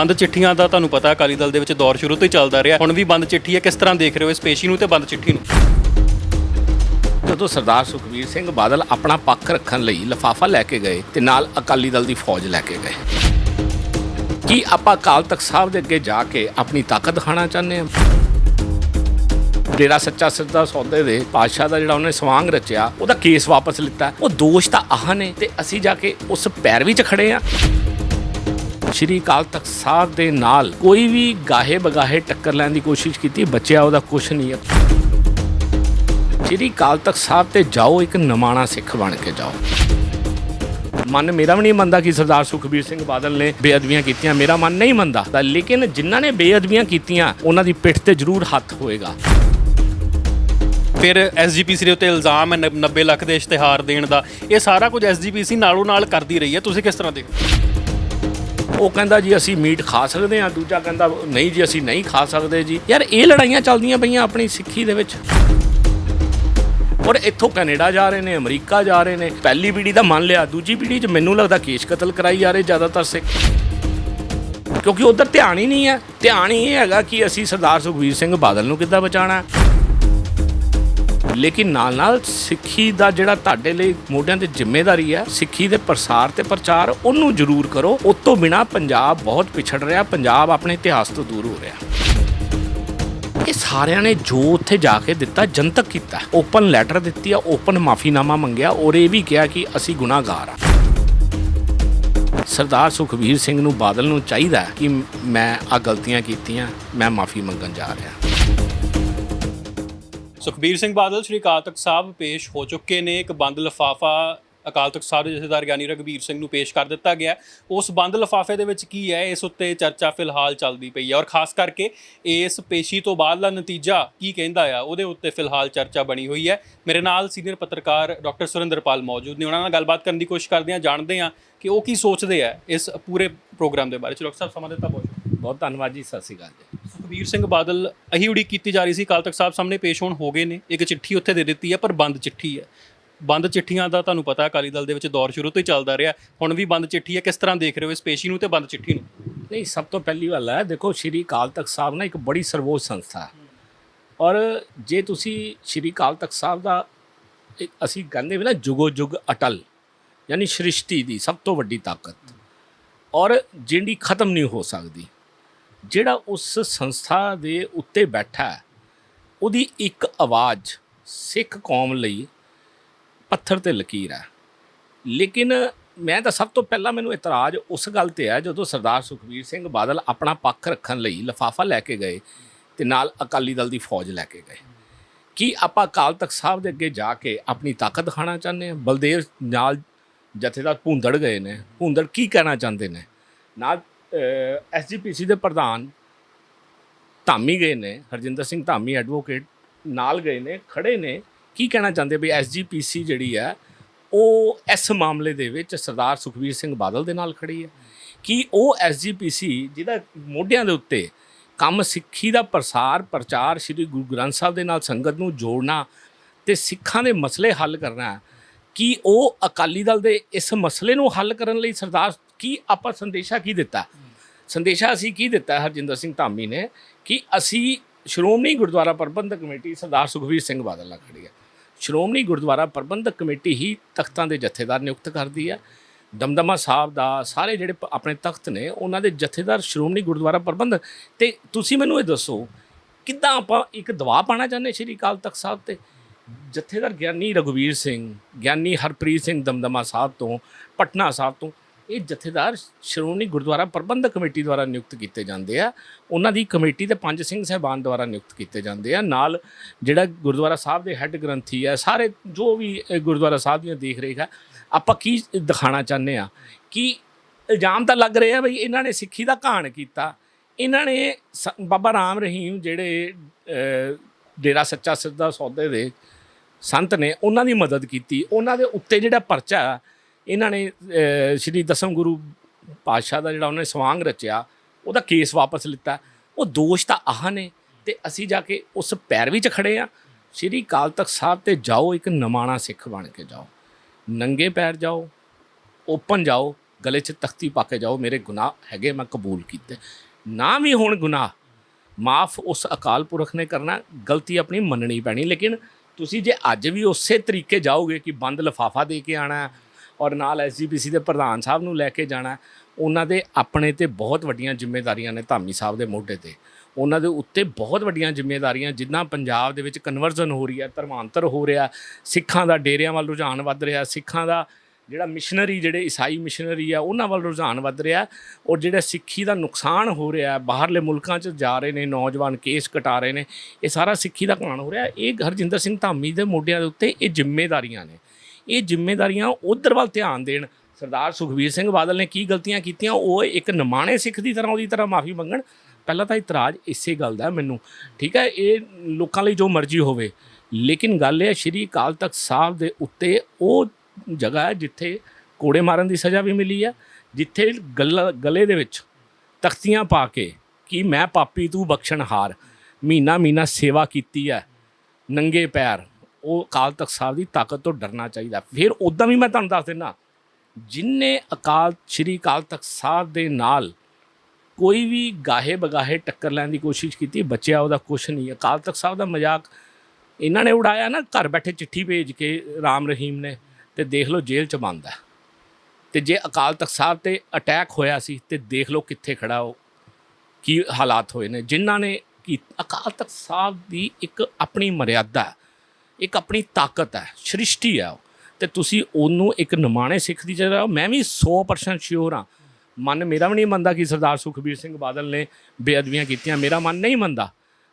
ਬੰਦ ਚਿੱਠੀਆਂ ਦਾ ਤੁਹਾਨੂੰ ਪਤਾ ਅਕਾਲੀ ਦਲ ਦੇ ਵਿੱਚ ਦੌਰ ਸ਼ੁਰੂ ਤੋਂ ਹੀ ਚੱਲਦਾ ਰਿਹਾ। ਹੁਣ ਵੀ ਬੰਦ ਚਿੱਠੀ ਹੈ, ਕਿਸ ਤਰ੍ਹਾਂ ਦੇਖ ਰਹੇ ਹੋ ਇਸ ਪੇਸ਼ੀ ਨੂੰ ਤੇ ਬੰਦ ਚਿੱਠੀ ਨੂੰ? ਜਦੋਂ ਸਰਦਾਰ ਸੁਖਬੀਰ ਸਿੰਘ ਬਾਦਲ ਆਪਣਾ ਪੱਖ ਰੱਖਣ ਲਈ ਲਫਾਫਾ ਲੈ ਕੇ ਗਏ ਤੇ ਨਾਲ ਅਕਾਲੀ ਦਲ ਦੀ ਫੌਜ ਲੈ ਕੇ ਗਏ। ਕੀ ਆਪਾਂ ਅਕਾਲ ਤਖਤ ਸਾਹਿਬ ਦੇ ਅੱਗੇ ਜਾ ਕੇ ਆਪਣੀ ਤਾਕਤ ਦਿਖਾਣਾ ਚਾਹੁੰਦੇ ਹਾਂ? ਡੇਰਾ ਸੱਚਾ ਸਿੱਧਾ ਸੌਦੇ ਦੇ ਪਾਤਸ਼ਾਹ ਦਾ ਜਿਹੜਾ ਉਹਨੇ ਸਵਾਂਗ ਰਚਿਆ, ਉਹਦਾ ਕੇਸ ਵਾਪਸ ਲਿੱਤਾ। ਉਹ ਦੋਸ਼ ਤਾਂ ਆਹ ਨੇ ਤੇ ਅਸੀਂ ਜਾ ਕੇ ਉਸ ਪੈਰ ਵਿੱਚ ਖੜੇ ਆ ਸ਼੍ਰੀ ਅਕਾਲ ਤਖਤ ਸਾਹਿਬ ਦੇ ਨਾਲ ਕੋਈ ਵੀ ਗਾਹੇ ਬਗਾਹੇ ਟੱਕਰ ਲੈਣ ਦੀ ਕੋਸ਼ਿਸ਼ ਕੀਤੀ, ਬਚਿਆ ਉਹਦਾ ਕੁਝ ਨਹੀਂ ਹੈ। ਸ਼੍ਰੀ ਅਕਾਲ ਤਖਤ ਸਾਹਿਬ ਤੇ ਜਾਓ, ਇੱਕ ਨਮਾਣਾ ਸਿੱਖ ਬਣ ਕੇ ਜਾਓ। ਮਨ ਮੇਰਾ ਵੀ ਨਹੀਂ ਮੰਨਦਾ ਕਿ ਸਰਦਾਰ ਸੁਖਬੀਰ ਸਿੰਘ ਬਾਦਲ ਨੇ ਬੇਅਦਬੀਆਂ ਕੀਤੀਆਂ। ਮੇਰਾ ਮਨ ਨਹੀਂ ਮੰਨਦਾ। ਲੇਕਿਨ ਜਿਨ੍ਹਾਂ ਨੇ ਬੇਅਦਬੀਆਂ ਕੀਤੀਆਂ, ਉਹਨਾਂ ਦੀ ਪਿੱਠ ਤੇ ਜ਼ਰੂਰ ਹੱਥ ਹੋਏਗਾ। ਫਿਰ ਐਸਜੀਪੀਸੀ ਦੇ ਉੱਤੇ ਇਲਜ਼ਾਮ ਹੈ 90 ਲੱਖ ਦੇ ਇਸ਼ਤਿਹਾਰ ਦੇਣ ਦਾ। ਇਹ ਸਾਰਾ ਕੁਝ ਐਸਜੀਪੀਸੀ ਨਾਲੋਂ ਨਾਲ ਕਰਦੀ ਰਹੀ ਹੈ। ਤੁਸੀਂ ਕਿਸ ਤਰ੍ਹਾਂ ਦੇਖਦੇ ਉਹ ਕਹਿੰਦਾ ਜੀ ਅਸੀਂ ਮੀਟ ਖਾ ਸਕਦੇ ਹਾਂ, ਦੂਜਾ ਕਹਿੰਦਾ ਨਹੀਂ ਜੀ ਅਸੀਂ ਨਹੀਂ ਖਾ ਸਕਦੇ ਜੀ। ਯਾਰ ਇਹ ਲੜਾਈਆਂ ਚੱਲਦੀਆਂ ਪਈਆਂ ਆਪਣੀ ਸਿੱਖੀ ਦੇ ਵਿੱਚ। ਔਰ ਇੱਥੋਂ ਕੈਨੇਡਾ ਜਾ ਰਹੇ ਨੇ, ਅਮਰੀਕਾ ਜਾ ਰਹੇ ਨੇ, ਪਹਿਲੀ ਪੀੜ੍ਹੀ ਦਾ ਮੰਨ ਲਿਆ, ਦੂਜੀ ਪੀੜ੍ਹੀ 'ਚ ਮੈਨੂੰ ਲੱਗਦਾ ਕੇਸ ਕਤਲ ਕਰਾਈ ਜਾ ਰਹੇ ਜ਼ਿਆਦਾਤਰ ਸਿੱਖ। ਕਿਉਂਕਿ ਉਧਰ ਧਿਆਨ ਹੀ ਨਹੀਂ ਹੈ, ਧਿਆਨ ਹੀ ਇਹ ਹੈਗਾ ਕਿ ਅਸੀਂ ਸਰਦਾਰ ਸੁਖਬੀਰ ਸਿੰਘ ਬਾਦਲ ਨੂੰ ਕਿੱਦਾਂ ਬਚਾਉਣਾ ਲੇਕਿਨ ਨਾਲ ਨਾਲ ਸਿੱਖੀ ਦਾ ਜਿਹੜਾ ਤੁਹਾਡੇ ਲਈ ਮੋਢਿਆਂ ਤੇ ਜ਼ਿੰਮੇਵਾਰੀ ਹੈ, ਸਿੱਖੀ ਦੇ ਪ੍ਰਸਾਰ ਤੇ ਪ੍ਰਚਾਰ, ਉਹਨੂੰ ਜ਼ਰੂਰ ਕਰੋ। ਉਸ ਤੋਂ ਬਿਨਾ ਪੰਜਾਬ ਬਹੁਤ ਪਿਛੜ ਰਿਹਾ, ਪੰਜਾਬ ਆਪਣੇ ਇਤਿਹਾਸ ਤੋਂ ਦੂਰ ਹੋ ਰਿਹਾ। ਇਹ ਸਾਰਿਆਂ ਨੇ ਜੋ ਉੱਥੇ ਜਾ ਕੇ ਦਿੱਤਾ, ਜਨਤਕ ਕੀਤਾ। ਓਪਨ ਲੈਟਰ ਦਿੱਤੀ ਆ ਓਪਨ ਮਾਫੀਨਾਮਾ ਮੰਗਿਆ, ਔਰ ਇਹ ਵੀ ਕਿਹਾ ਕਿ ਅਸੀਂ ਗੁਨਾਹਗਾਰ ਆ। ਸਰਦਾਰ ਸੁਖਬੀਰ ਸਿੰਘ ਨੂੰ ਬਾਦਲ ਨੂੰ ਚਾਹੀਦਾ ਕਿ ਮੈਂ ਆ ਗਲਤੀਆਂ ਕੀਤੀਆਂ, ਮੈਂ ਮਾਫੀ ਮੰਗਣ ਜਾ ਰਿਹਾ। ਸੁਖਬੀਰ ਸਿੰਘ ਬਾਦਲ ਸ਼੍ਰੀ ਅਕਾਲ ਤਖਤ ਸਾਹਿਬ ਪੇਸ਼ ਹੋ ਚੁੱਕੇ ਨੇ। ਇੱਕ ਬੰਦ ਲਫਾਫਾ ਅਕਾਲ ਤਖਤ ਸਾਹਿਬ ਦੇ ਜਥੇਦਾਰ ਗਿਆਨੀ ਰਘਬੀਰ ਸਿੰਘ ਨੂੰ ਪੇਸ਼ ਕਰ ਦਿੱਤਾ ਗਿਆ। ਉਸ ਬੰਦ ਲਫਾਫੇ ਦੇ ਵਿੱਚ ਕੀ ਹੈ? ਇਸ ਉੱਤੇ ਚਰਚਾ ਫਿਲਹਾਲ ਚੱਲਦੀ ਪਈ ਹੈ ਔਰ ਖਾਸ ਕਰਕੇ ਇਸ ਪੇਸ਼ੀ ਤੋਂ ਬਾਅਦ ਦਾ ਨਤੀਜਾ ਕੀ ਕਹਿੰਦਾ ਆ, ਉਹਦੇ ਉੱਤੇ ਫਿਲਹਾਲ ਚਰਚਾ ਬਣੀ ਹੋਈ ਹੈ। ਮੇਰੇ ਨਾਲ ਸੀਨੀਅਰ ਪੱਤਰਕਾਰ ਡਾਕਟਰ ਸੁਰਿੰਦਰਪਾਲ ਮੌਜੂਦ ਨੇ। ਉਹਨਾਂ ਨਾਲ ਗੱਲਬਾਤ ਕਰਨ ਦੀ ਕੋਸ਼ਿਸ਼ ਕਰਦੇ ਹਾਂ, ਜਾਣਦੇ ਹਾਂ ਕਿ ਉਹ ਕੀ ਸੋਚਦੇ ਆ ਇਸ ਪੂਰੇ ਪ੍ਰੋਗਰਾਮ ਦੇ ਬਾਰੇ। 'ਚ ਡਾਕਟਰ ਸਾਹਿਬ, ਸਮਾਂ ਦਿੱਤਾ ਬਹੁਤ ਬਹੁਤ ਧੰਨਵਾਦ ਜੀ ਸਤਿ ਸ਼੍ਰੀ ਅਕਾਲ ਜੀ। ਸੁਖਬੀਰ ਸਿੰਘ ਬਾਦਲ ਅਹੀ ਉਡੀਕ ਕੀਤੀ ਜਾ ਰਹੀ ਸੀ ਅਕਾਲ ਤਖਤ ਸਾਹਿਬ ਸਾਹਮਣੇ ਪੇਸ਼ ਹੋਣ ਹੋ ਗਏ ਨੇ ਇੱਕ ਚਿੱਠੀ ਉੱਥੇ ਦੇ ਦਿੱਤੀ ਹੈ ਪਰ ਬੰਦ ਚਿੱਠੀ ਹੈ। ਬੰਦ ਚਿੱਠੀਆਂ ਦਾ ਤੁਹਾਨੂੰ ਪਤਾ ਅਕਾਲੀ ਦਲ ਦੇ ਵਿੱਚ ਦੌਰ ਸ਼ੁਰੂ ਤੋਂ ਹੀ ਚੱਲਦਾ ਰਿਹਾ। ਹੁਣ ਵੀ ਬੰਦ ਚਿੱਠੀ ਹੈ ਕਿਸ ਤਰ੍ਹਾਂ ਦੇਖ ਰਹੇ ਹੋ ਇਸ ਪੇਸ਼ੀ ਨੂੰ ਤੇ ਬੰਦ ਚਿੱਠੀ ਨੂੰ? ਨਹੀਂ ਸਭ ਤੋਂ ਪਹਿਲੀ ਗੱਲ ਹੈ ਦੇਖੋ ਸ਼੍ਰੀ ਅਕਾਲ ਤਖਤ ਸਾਹਿਬ ਨਾ ਇੱਕ ਬੜੀ ਸਰਵੋੱਚ ਸੰਸਥਾ ਹੈ। ਔਰ ਜੇ ਤੁਸੀਂ ਸ਼੍ਰੀ ਅਕਾਲ ਤਖਤ ਸਾਹਿਬ ਦਾ ਅਸੀਂ ਕਹਿੰਦੇ ਵੀ ਨਾ ਜੁਗੋ ਜੁਗ ਅਟਲ ਯਾਨੀ ਸ੍ਰਿਸ਼ਟੀ ਦੀ ਸਭ ਤੋਂ ਵੱਡੀ ਤਾਕਤ ਔਰ ਜਿਹੜੀ ਖਤਮ ਨਹੀਂ ਹੋ ਸਕਦੀ ਜਿਹੜਾ ਉਸ ਸੰਸਥਾ ਦੇ ਉੱਤੇ ਬੈਠਾ ਉਹਦੀ ਇੱਕ ਆਵਾਜ਼ ਸਿੱਖ ਕੌਮ ਲਈ ਪੱਥਰ ਤੇ ਲਕੀਰ ਹੈ। ਲੇਕਿਨ ਮੈਂ ਤਾਂ ਸਭ ਤੋਂ ਪਹਿਲਾਂ ਮੈਨੂੰ ਇਤਰਾਜ਼ ਉਸ ਗੱਲ ਤੇ ਹੈ, ਜਦੋਂ ਸਰਦਾਰ ਸੁਖਬੀਰ ਸਿੰਘ ਬਾਦਲ ਆਪਣਾ ਪੱਖ ਰੱਖਣ ਲਈ ਲਫਾਫਾ ਲੈ ਕੇ ਗਏ ਤੇ ਨਾਲ ਅਕਾਲੀ ਦਲ ਦੀ ਫੌਜ ਲੈ ਕੇ ਗਏ। ਕੀ ਆਪਾਂ ਅਕਾਲ ਤਖਤ ਸਾਹਿਬ ਦੇ ਅੱਗੇ ਜਾ ਕੇ ਆਪਣੀ ਤਾਕਤ ਦਿਖਾਣਾ ਚਾਹੁੰਦੇ ਹਾਂ? ਬਲਦੇਵ ਨਾਲ ਜਥੇਦਾਰ ਭੁੰਦੜ ਗਏ ਨੇ। ਭੁੰਦੜ ਕੀ ਕਹਿਣਾ ਚਾਹੁੰਦੇ ਨੇ? ਨਾਲ ਐਸਜੀਪੀਸੀ ਦੇ ਪ੍ਰਧਾਨ ਧਾਮੀ ਗਏ ਨੇ, ਹਰਜਿੰਦਰ ਸਿੰਘ ਧਾਮੀ ਐਡਵੋਕੇਟ ਨਾਲ ਗਏ ਨੇ, ਖੜੇ ਨੇ। ਕੀ ਕਹਿਣਾ ਚਾਹੁੰਦੇ ਵੀ ਐਸਜੀਪੀਸੀ ਜਿਹੜੀ ਹੈ, ਉਹ ਇਸ ਮਾਮਲੇ ਦੇ ਵਿੱਚ ਸਰਦਾਰ ਸੁਖਬੀਰ ਸਿੰਘ ਬਾਦਲ ਦੇ ਨਾਲ ਖੜੀ ਹੈ? ਕਿ ਉਹ ਐਸਜੀਪੀਸੀ ਜਿਹਦਾ ਮੋਢਿਆਂ ਦੇ ਉੱਤੇ ਕੰਮ ਸਿੱਖੀ ਦਾ ਪ੍ਰਸਾਰ, ਪ੍ਰਚਾਰ ਸ੍ਰੀ ਗੁਰੂ ਗ੍ਰੰਥ ਸਾਹਿਬ ਦੇ ਨਾਲ ਸੰਗਤ ਨੂੰ ਜੋੜਨਾ ਤੇ ਸਿੱਖਾਂ ਦੇ ਮਸਲੇ ਹੱਲ ਕਰਨਾ, ਕਿ ਉਹ ਅਕਾਲੀ ਦਲ ਦੇ ਇਸ ਮਸਲੇ ਨੂੰ ਹੱਲ ਕਰਨ ਲਈ ਸਰਦਾਰ ਕੀ ਆਪਾਂ ਸੰਦੇਸ਼ਾ ਕੀ ਦਿੱਤਾ? ਸੰਦੇਸ਼ਾ ਅਸੀਂ ਕੀ ਦਿੱਤਾ, ਹਰਜਿੰਦਰ ਸਿੰਘ ਧਾਮੀ ਨੇ, ਕਿ ਅਸੀਂ ਸ਼੍ਰੋਮਣੀ ਗੁਰਦੁਆਰਾ ਪ੍ਰਬੰਧਕ ਕਮੇਟੀ ਸਰਦਾਰ ਸੁਖਬੀਰ ਸਿੰਘ ਬਾਦਲ ਨਾਲ ਖੜੀ ਹੈ। ਸ਼੍ਰੋਮਣੀ ਗੁਰਦੁਆਰਾ ਪ੍ਰਬੰਧਕ ਕਮੇਟੀ ਹੀ ਤਖਤਾਂ ਦੇ ਜਥੇਦਾਰ ਨਿਯੁਕਤ ਕਰਦੀ ਹੈ। ਦਮਦਮਾ ਸਾਹਿਬ ਦਾ, ਸਾਰੇ ਜਿਹੜੇ ਆਪਣੇ ਤਖਤ ਨੇ, ਉਹਨਾਂ ਦੇ ਜਥੇਦਾਰ ਸ਼੍ਰੋਮਣੀ ਗੁਰਦੁਆਰਾ ਪ੍ਰਬੰਧਕ। ਤੇ ਤੁਸੀਂ ਮੈਨੂੰ ਇਹ ਦੱਸੋ, ਕਿੱਦਾਂ ਆਪਾਂ ਇੱਕ ਦਬਾਅ ਪਾਣਾ ਚਾਹੁੰਦੇ ਸ਼੍ਰੀ ਅਕਾਲ ਤਖਤ ਸਾਹਿਬ ਤੇ? ਜਥੇਦਾਰ ਗਿਆਨੀ ਰਘੁਵੀਰ ਸਿੰਘ, ਗਿਆਨੀ ਹਰਪ੍ਰੀਤ ਸਿੰਘ ਦਮਦਮਾ ਸਾਹਿਬ ਤੋਂ, ਪਟਨਾ ਸਾਹਿਬ ਤੋਂ ਇਹ ਜਥੇਦਾਰ ਸ਼੍ਰੋਮਣੀ ਗੁਰਦੁਆਰਾ ਪ੍ਰਬੰਧਕ ਕਮੇਟੀ ਦੁਆਰਾ ਨਿਯੁਕਤ ਕੀਤੇ ਜਾਂਦੇ ਆ। ਉਹਨਾਂ ਦੀ ਕਮੇਟੀ ਤੇ ਪੰਜ ਸਿੰਘ ਸਹਿਬਾਨ ਦੁਆਰਾ ਨਿਯੁਕਤ ਕੀਤੇ ਜਾਂਦੇ ਆ। ਨਾਲ ਜਿਹੜਾ ਗੁਰਦੁਆਰਾ ਸਾਹਿਬ ਦੇ ਹੈੱਡ ਗ੍ਰੰਥੀ ਆ, ਸਾਰੇ ਜੋ ਵੀ ਗੁਰਦੁਆਰਾ ਸਾਹਿਬ ਦੀਆਂ ਦੇਖ ਰੇਖ ਆ, ਆਪਾਂ ਕੀ ਦਿਖਾਣਾ ਚਾਹੁੰਦੇ ਆ? ਕਿ ਇਲਜ਼ਾਮ ਤਾਂ ਲੱਗ ਰਿਹਾ ਬਈ ਇਹਨਾਂ ਨੇ ਸਿੱਖੀ ਦਾ ਘਾਣ ਕੀਤਾ। ਇਹਨਾਂ ਨੇ ਸ- ਬਾਬਾ ਰਾਮ ਰਹੀਮ ਜਿਹੜੇ ਡੇਰਾ ਸੱਚਾ ਸਿੱਧਾ ਸੌਦੇ ਦੇ ਸੰਤ ਨੇ, ਉਹਨਾਂ ਦੀ ਮਦਦ ਕੀਤੀ। ਉਹਨਾਂ ਦੇ ਉੱਤੇ ਜਿਹੜਾ ਪਰਚਾ ਇਹਨਾਂ ਨੇ ਸ਼੍ਰੀ ਦਸਮ ਗੁਰੂ ਪਾਤਸ਼ਾਹ ਦਾ ਜਿਹੜਾ ਉਹਨੇ ਸਵਾਂਗ ਰਚਿਆ, ਉਹਦਾ ਕੇਸ ਵਾਪਸ ਲਿੱਤਾ। ਉਹ ਦੋਸ਼ ਤਾਂ ਆਹ ਨੇ ਤੇ ਅਸੀਂ ਜਾ ਕੇ ਉਸ ਪੈਰਵੀ 'ਚ ਖੜੇ ਆ। ਸ਼੍ਰੀ ਅਕਾਲ ਤਖਤ ਸਾਹਿਬ ਤੇ ਜਾਓ, ਇੱਕ ਨਮਾਣਾ ਸਿੱਖ ਬਣ ਕੇ ਜਾਓ। ਨੰਗੇ ਪੈਰ ਜਾਓ, ਓਪਨ ਜਾਓ, ਗਲੇ 'ਚ ਤਖਤੀ ਪਾ ਕੇ ਜਾਓ, ਮੇਰੇ ਗੁਨਾਹ ਹੈਗੇ, ਮੈਂ ਕਬੂਲ ਕੀਤੇ। ਨਾ ਵੀ ਹੁਣ ਗੁਨਾਹ, ਮਾਫ ਉਸ ਅਕਾਲ ਪੁਰਖ ਨੇ ਕਰਨਾ, ਗਲਤੀ ਆਪਣੀ ਮੰਨਣੀ ਪੈਣੀ। ਲੇਕਿਨ ਤੁਸੀਂ ਜੇ ਅੱਜ ਵੀ ਉਸੇ ਤਰੀਕੇ ਜਾਓਗੇ ਕਿ ਬੰਦ ਲਫਾਫਾ ਦੇ ਕੇ ਆਣਾ ਔਰ ਨਾਲ ਐਸਜੀਪੀਸੀ ਦੇ ਪ੍ਰਧਾਨ ਸਾਹਿਬ ਨੂੰ ਲੈ ਕੇ ਜਾਣਾ ਉਹਨਾਂ ਦੇ ਆਪਣੇ ਤੇ ਬਹੁਤ ਵੱਡੀਆਂ ਜ਼ਿੰਮੇਵਾਰੀਆਂ ਨੇ ਧਾਮੀ ਸਾਹਿਬ ਦੇ ਮੋਢੇ ਤੇ। ਉਹਨਾਂ ਦੇ ਉੱਤੇ ਬਹੁਤ ਵੱਡੀਆਂ ਜ਼ਿੰਮੇਵਾਰੀਆਂ, ਜਿੱਦਾਂ ਪੰਜਾਬ ਦੇ ਵਿੱਚ ਕਨਵਰਜ਼ਨ ਹੋ ਰਹੀ ਹੈ, ਧਰਮਾਂਤਰ ਹੋ ਰਿਹਾ, ਸਿੱਖਾਂ ਦਾ ਡੇਰਿਆਂ ਵੱਲ ਰੁਝਾਨ ਵੱਧ ਰਿਹਾ, ਸਿੱਖਾਂ ਦਾ ਜਿਹੜਾ ਮਿਸ਼ਨਰੀ ਜਿਹੜੇ ਈਸਾਈ ਮਿਸ਼ਨਰੀ ਆ, ਉਹਨਾਂ ਵੱਲ ਰੁਝਾਨ ਵੱਧ ਰਿਹਾ। ਔਰ ਜਿਹੜਾ ਸਿੱਖੀ ਦਾ ਨੁਕਸਾਨ ਹੋ ਰਿਹਾ, ਬਾਹਰਲੇ ਮੁਲਕਾਂ 'ਚ ਜਾ ਰਹੇ ਨੇ, ਨੌਜਵਾਨ ਕੇਸ ਕਟਾ ਰਹੇ ਨੇ, ਇਹ ਸਾਰਾ ਸਿੱਖੀ ਦਾ ਘਾਣ ਹੋ ਰਿਹਾ। ਇਹ ਹਰਜਿੰਦਰ ਸਿੰਘ ਧਾਮੀ ਦੇ ਮੋਢਿਆਂ ਦੇ ਉੱਤੇ ਇਹ ਜ਼ਿੰਮੇਵਾਰੀਆਂ ਨੇ। ਇਹ ਜ਼ਿੰਮੇਵਾਰੀਆਂ ਉਧਰ ਵੱਲ ਧਿਆਨ ਦੇਣ। ਸਰਦਾਰ ਸੁਖਬੀਰ ਸਿੰਘ ਬਾਦਲ ਨੇ ਕੀ ਗਲਤੀਆਂ ਕੀਤੀਆਂ, ਉਹ ਇੱਕ ਨਿਮਾਣੇ ਸਿੱਖ ਦੀ ਤਰ੍ਹਾਂ, ਉਹਦੀ ਤਰ੍ਹਾਂ ਮਾਫੀ ਮੰਗਣ। ਪਹਿਲਾਂ ਤਾਂ ਇਤਰਾਜ਼ ਇਸੇ ਗੱਲ ਦਾ ਮੈਨੂੰ। ਠੀਕ ਹੈ, ਇਹ ਲੋਕਾਂ ਲਈ ਜੋ ਮਰਜ਼ੀ ਹੋਵੇ। ਲੇਕਿਨ ਗੱਲ ਇਹ ਹੈ, ਸ਼੍ਰੀ ਅਕਾਲ ਤਖਤ ਸਾਹਿਬ ਦੇ ਉੱਤੇ ਉਹ ਜਗ੍ਹਾ ਹੈ ਜਿੱਥੇ ਕੋੜੇ ਮਾਰਨ ਦੀ ਸਜ਼ਾ ਵੀ ਮਿਲੀ ਹੈ, ਜਿੱਥੇ ਗਲ- ਗਲੇ ਦੇ ਵਿੱਚ ਤਖਤੀਆਂ ਪਾ ਕੇ ਕਿ ਮੈਂ ਪਾਪੀ ਤੂੰ ਬਖਸ਼ਣਹਾਰ ਮਹੀਨਾ ਮਹੀਨਾ ਸੇਵਾ ਕੀਤੀ ਹੈ, ਨੰਗੇ ਪੈਰ ਉਹ ਅਕਾਲ ਤਖਤ ਸਾਹਿਬ ਦੀ ਤਾਕਤ ਤੋਂ ਡਰਨਾ ਚਾਹੀਦਾ। ਫਿਰ ਉਦਾਂ ਵੀ ਮੈਂ ਤੁਹਾਨੂੰ ਦੱਸ ਦਿੰਦਾ ਜਿਨਨੇ ਅਕਾਲ, ਸ਼੍ਰੀ ਅਕਾਲ ਤਖਤ ਸਾਹਿਬ ਦੇ ਨਾਲ ਕੋਈ ਵੀ ਗਾਹੇ ਬਗਾਹੇ ਟੱਕਰ ਲੈਣ ਦੀ ਕੋਸ਼ਿਸ਼ ਕੀਤੀ, ਬੱਚਿਆ ਉਹਦਾ ਕੁਛ ਨਹੀਂ। ਅਕਾਲ ਤਖਤ ਸਾਹਿਬ ਦਾ ਮਜ਼ਾਕ ਇਹਨਾਂ ਨੇ ਉਡਾਇਆ ਨਾ, ਘਰ ਬੈਠੇ ਚਿੱਠੀ ਭੇਜ ਕੇ ਰਾਮ ਰਹੀਮ ਨੇ ਤੇ ਦੇਖ ਲਓ ਜੇਲ੍ਹ ਚ ਬੰਦ ਹੈ। ਤੇ ਜੇ ਅਕਾਲ ਤਖਤ ਸਾਹਿਬ ਤੇ ਅਟੈਕ ਹੋਇਆ ਸੀ ਤੇ ਦੇਖ ਲਓ ਕਿੱਥੇ ਖੜਾ ਉਹ, ਕੀ ਹਾਲਾਤ ਹੋਏ ਨੇ। ਜਿਨ੍ਹਾਂ ਨੇ ਕੀ, ਅਕਾਲ ਤਖਤ ਸਾਹਿਬ ਦੀ ਇੱਕ ਆਪਣੀ ਮਰਿਆਦਾ ਇੱਕ ਆਪਣੀ ਤਾਕਤ ਹੈ, ਸ੍ਰਿਸ਼ਟੀ ਹੈ ਉਹ। ਤੇ ਤੁਸੀਂ ਉਹਨੂੰ ਇੱਕ ਨਿਮਾਣੇ ਸਿੱਖ ਦੀ ਜਗ੍ਹਾ, ਮੈਂ ਵੀ 100% ਸ਼ਿਓਰ ਹਾਂ। ਮਨ ਮੇਰਾ ਵੀ ਨਹੀਂ ਮੰਨਦਾ ਕਿ ਸਰਦਾਰ ਸੁਖਬੀਰ ਸਿੰਘ ਬਾਦਲ ਨੇ ਬੇਅਦਬੀਆਂ ਕੀਤੀਆਂ, ਮੇਰਾ ਮਨ ਨਹੀਂ ਮੰਨਦਾ।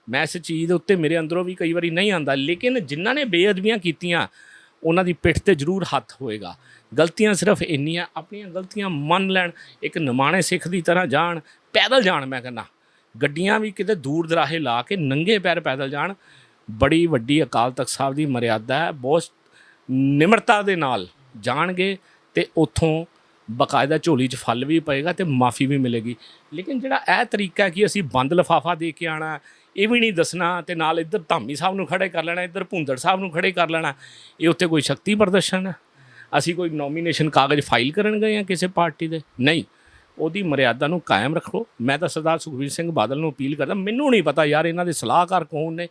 ਮੈਂ ਇਸ ਚੀਜ਼ ਦੇ ਉੱਤੇ ਮੇਰੇ ਅੰਦਰੋਂ ਵੀ ਕਈ ਵਾਰੀ ਨਹੀਂ ਆਂਦਾ ਲੇਕਿਨ ਜਿਨ੍ਹਾਂ ਨੇ ਬੇਅਦਬੀਆਂ ਕੀਤੀਆਂ, ਉਹਨਾਂ ਦੀ ਪਿੱਠ ਤੇ ਜ਼ਰੂਰ ਹੱਥ ਹੋਏਗਾ। ਗਲਤੀਆਂ ਸਿਰਫ ਇੰਨੀਆਂ, ਆਪਣੀਆਂ ਗਲਤੀਆਂ ਮੰਨ ਲੈਣ, ਇੱਕ ਨਿਮਾਣੇ ਸਿੱਖ ਦੀ ਤਰ੍ਹਾਂ ਜਾਣ, ਪੈਦਲ ਜਾਣ ਮੈਂ ਕਹਿੰਦਾ। ਗੱਡੀਆਂ ਵੀ ਕਿਤੇ ਦੂਰ ਦਰਾਹੇ ਲਾ ਕੇ ਨੰਗੇ ਪੈਰ ਪੈਦਲ ਜਾਣ ਬੜੀ ਵੱਡੀ ਅਕਾਲ ਤਖਤ ਸਾਹਿਬ ਦੀ ਮਰਿਆਦਾ ਹੈ, ਬਹੁਤ ਨਿਮਰਤਾ ਦੇ ਨਾਲ ਜਾਣਗੇ ਤੇ ਉੱਥੋਂ ਬਕਾਇਦਾ ਝੋਲੀ 'ਚ ਫਲ ਵੀ ਪਏਗਾ ਤੇ ਮਾਫੀ ਵੀ ਮਿਲੇਗੀ। ਲੇਕਿਨ ਜਿਹੜਾ ਇਹ ਤਰੀਕਾ ਕਿ ਅਸੀਂ ਬੰਦ ਲਫਾਫਾ ਦੇ ਕੇ ਆਣਾ ਇਹ ਵੀ ਨਹੀਂ ਦੱਸਣਾ ਤੇ ਨਾਲ ਇੱਧਰ ਧਾਮੀ ਸਾਹਿਬ ਨੂੰ ਖੜੇ ਕਰ ਲੈਣਾ, ਇੱਧਰ ਭੁੰਦੜ ਸਾਹਿਬ ਨੂੰ ਖੜੇ ਕਰ ਲੈਣਾ, ਇਹ ਉੱਤੇ ਕੋਈ ਸ਼ਕਤੀ ਪ੍ਰਦਰਸ਼ਨ ਹੈ? ਅਸੀਂ ਕੋਈ ਨੋਮੀਨੇਸ਼ਨ ਕਾਗਜ਼ ਫਾਈਲ ਕਰਨ ਗਏ ਹਾਂ ਕਿਸੇ ਪਾਰਟੀ ਦੇ? ਨਹੀਂ। ਉਹਦੀ ਮਰਿਆਦਾ ਨੂੰ ਕਾਇਮ ਰੱਖੋ। ਮੈਂ ਤਾਂ ਸਰਦਾਰ ਸੁਖਬੀਰ ਸਿੰਘ ਬਾਦਲ ਨੂੰ ਅਪੀਲ ਕਰਦਾ, ਮੈਨੂੰ ਨਹੀਂ ਪਤਾ ਯਾਰ ਇਹਨਾਂ ਦੇ ਸਲਾਹਕਾਰ ਕੌਣ ਨੇ।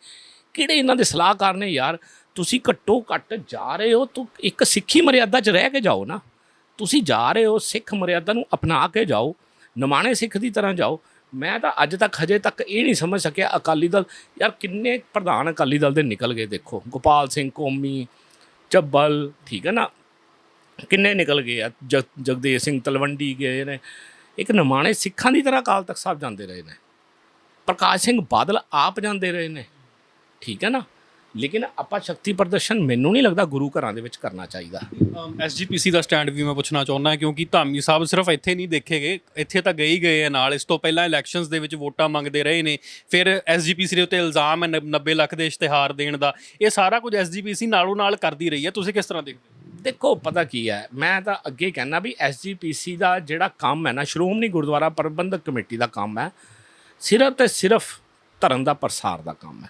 ਕਿਹੜੇ ਇਹਨਾਂ ਦੇ ਸਲਾਹਕਾਰ ਨੇ ਯਾਰ? ਤੁਸੀਂ ਘੱਟੋ ਘੱਟ ਜਾ ਰਹੇ ਹੋ, ਤੂੰ ਇੱਕ ਸਿੱਖੀ ਮਰਿਆਦਾ 'ਚ ਰਹਿ ਕੇ ਜਾਓ ਨਾ। ਤੁਸੀਂ ਜਾ ਰਹੇ ਹੋ, ਸਿੱਖ ਮਰਿਆਦਾ ਨੂੰ ਅਪਣਾ ਕੇ ਜਾਓ, ਨਿਮਾਣੇ ਸਿੱਖ ਦੀ ਤਰ੍ਹਾਂ ਜਾਓ। ਮੈਂ ਤਾਂ ਅੱਜ ਤੱਕ ਹਜੇ ਤੱਕ ਇਹ ਨਹੀਂ ਸਮਝ ਸਕਿਆ ਅਕਾਲੀ ਦਲ, ਯਾਰ ਕਿੰਨੇ ਪ੍ਰਧਾਨ ਅਕਾਲੀ ਦਲ ਦੇ ਨਿਕਲ ਗਏ ਦੇਖੋ। ਗੋਪਾਲ ਸਿੰਘ, ਕੋਮੀ ਚੱਬਲ ਠੀਕ ਹੈ ਨਾ? ਕਿੰਨੇ ਨਿਕਲ ਗਏ ਆ? ਜਗ- ਜਗਦੇਵ ਸਿੰਘ ਤਲਵੰਡੀ ਗਏ ਨੇ। ਇੱਕ ਨਿਮਾਣੇ ਸਿੱਖਾਂ ਦੀ ਤਰ੍ਹਾਂ ਅਕਾਲ ਤਖਤ ਸਾਹਿਬ ਜਾਂਦੇ ਰਹੇ ਨੇ। ਪ੍ਰਕਾਸ਼ ਸਿੰਘ ਬਾਦਲ ਆਪ ਜਾਂਦੇ ਰਹੇ ਨੇ। ਠੀਕ ਹੈ ਨਾ? ਲੇਕਿਨ ਆਪਾਂ ਸ਼ਕਤੀ ਪ੍ਰਦਰਸ਼ਨ ਮੈਨੂੰ ਨਹੀਂ ਲੱਗਦਾ ਗੁਰੂ ਘਰਾਂ ਦੇ ਵਿੱਚ ਕਰਨਾ ਚਾਹੀਦਾ। ਐਸਜੀਪੀਸੀ ਦਾ ਸਟੈਂਡ ਵੀ ਮੈਂ ਪੁੱਛਣਾ ਚਾਹੁੰਦਾ ਕਿਉਂਕਿ ਧਾਮੀ ਸਾਹਿਬ ਸਿਰਫ ਇੱਥੇ ਨਹੀਂ ਦੇਖੇ ਗਏ ਇੱਥੇ ਤਾਂ ਗਏ ਹੀ ਗਏ ਆ ਨਾਲ। ਇਸ ਤੋਂ ਪਹਿਲਾਂ ਇਲੈਕਸ਼ਨਸ ਦੇ ਵਿੱਚ ਵੋਟਾਂ ਮੰਗਦੇ ਰਹੇ ਨੇ। ਫਿਰ ਐਸਜੀਪੀਸੀ ਦੇ ਉੱਤੇ ਇਲਜ਼ਾਮ ਹੈ 90 ਲੱਖ ਦੇ ਇਸ਼ਤਿਹਾਰ ਦੇਣ ਦਾ। ਇਹ ਸਾਰਾ ਕੁਝ ਐਸਜੀਪੀਸੀ ਨਾਲੋਂ ਨਾਲ ਕਰਦੀ ਰਹੀ ਹੈ। ਤੁਸੀਂ ਕਿਸ ਤਰ੍ਹਾਂ ਦੇਖਦੇ ਹੋ? ਦੇਖੋ ਪਤਾ ਕੀ ਹੈ ਮੈਂ ਤਾਂ ਅੱਗੇ ਕਹਿਣਾ ਵੀ ਐਸਜੀਪੀਸੀ ਦਾ ਜਿਹੜਾ ਕੰਮ ਹੈ ਨਾ ਸ਼੍ਰੋਮਣੀ ਗੁਰਦੁਆਰਾ ਪ੍ਰਬੰਧਕ ਕਮੇਟੀ ਦਾ ਕੰਮ ਹੈ ਸਿਰਫ ਤੇ ਸਿਰਫ ਧਰਮ ਦਾ ਪ੍ਰਸਾਰ ਦਾ ਕੰਮ ਹੈ।